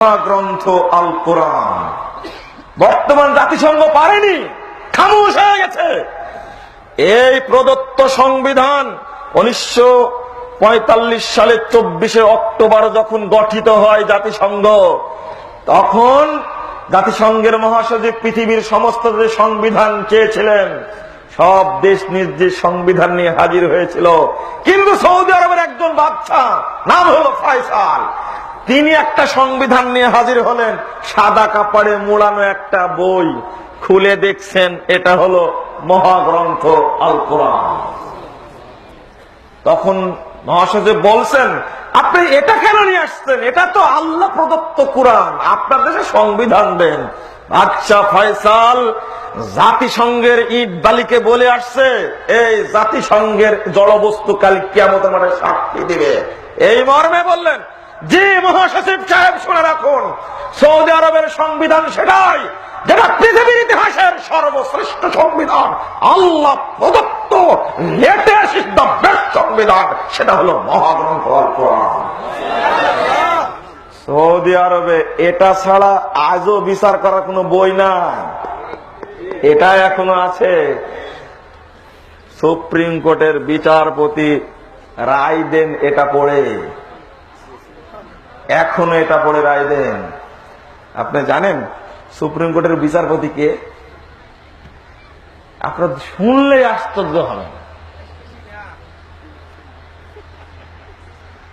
গ্রন্থ আল কোরআন বর্তমান জাতিসংঘ পারেনি, খামোশ হয়ে গেছে। এই প্রদত্ত সংবিধান উনিশশো পঁয়তাল্লিশ সালের চব্বিশে অক্টোবর যখন গঠিত হয় জাতিসংঘ, তখন জাতিসংঘের মহাসচিব পৃথিবীর সমস্ত যে সংবিধান চেয়েছিলেন, সব দেশ নিজ যে সংবিধান নিয়ে হাজির হয়েছিল। কিন্তু সৌদি আরবের একজন বাচ্চা নাম হলো ফয়সাল। তিনি একটা সংবিধান নিয়ে হাজির হলেন। সাদা কাপড়ে মোড়ানো একটা বই। খুলে দেখছেন, এটা হলো মহাগ্রন্থ আল কোরআন তখন মহাসচিব বলছেন, আপনি এটা কেন নিয়ে আসছেন? এটা তো আল্লাহ প্রদত্ত কোরআন। আপনার দেশে সংবিধান দেন। আচ্ছা ফয়সাল, জাতিসংঘের ইট বালিকে বলে আসছে, এই জাতিসংঘের জড়বস্তু কাল কিয়ামত মানে সাক্ষী দিবে। এই মর্মে বললেন মহাসচিব সাহেব শুনে রাখুন, সৌদি আরবের সংবিধান সেটাই, যেটা পৃথিবীর ইতিহাসের সর্বশ্রেষ্ঠ সংবিধান। আল্লাহ প্রদত্ত সংবিধান, সেটা হলো মহাগ্রন্থ সৌদি আরবে এটা ছাড়া আজও বিচার করার কোনো বই নাই। এটা এখনও আছে। সুপ্রিম কোর্টের বিচারপতি রায় দেন এটা পড়ে। এখনও এটা পড়ে রায় দেন। আপনি জানেন সুপ্রিম কোর্টের বিচারপতি কে? আপনার শুনলে আশ্চর্য হবেন।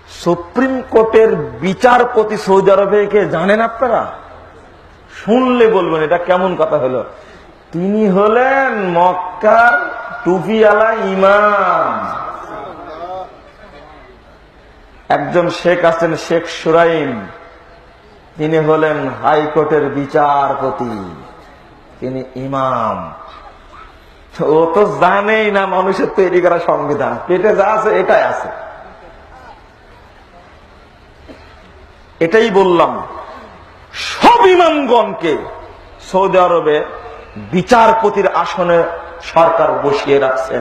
সুপ্রিম কোর্টের বিচারপতি সৌদি আরবে কে জানেন আপনারা? শুনলে বলবেন, এটা কেমন কথা হলো? তিনি হলেন মক্কার টুপিওয়ালা ইমাম। একজন শেখ আছেন শেখ সুরাইম। তিনি হলেন হাইকোর্টের বিচারপতি। তিনি ইমাম। ও তো জানেই না মানুষের তৈরি করা সংবিধান। পেটে যা আছে এটাই আছে। এটাই বললাম। সব ইমামগণকে সৌদি আরবে বিচারপতির আসনে সরকার বসিয়ে রাখছে।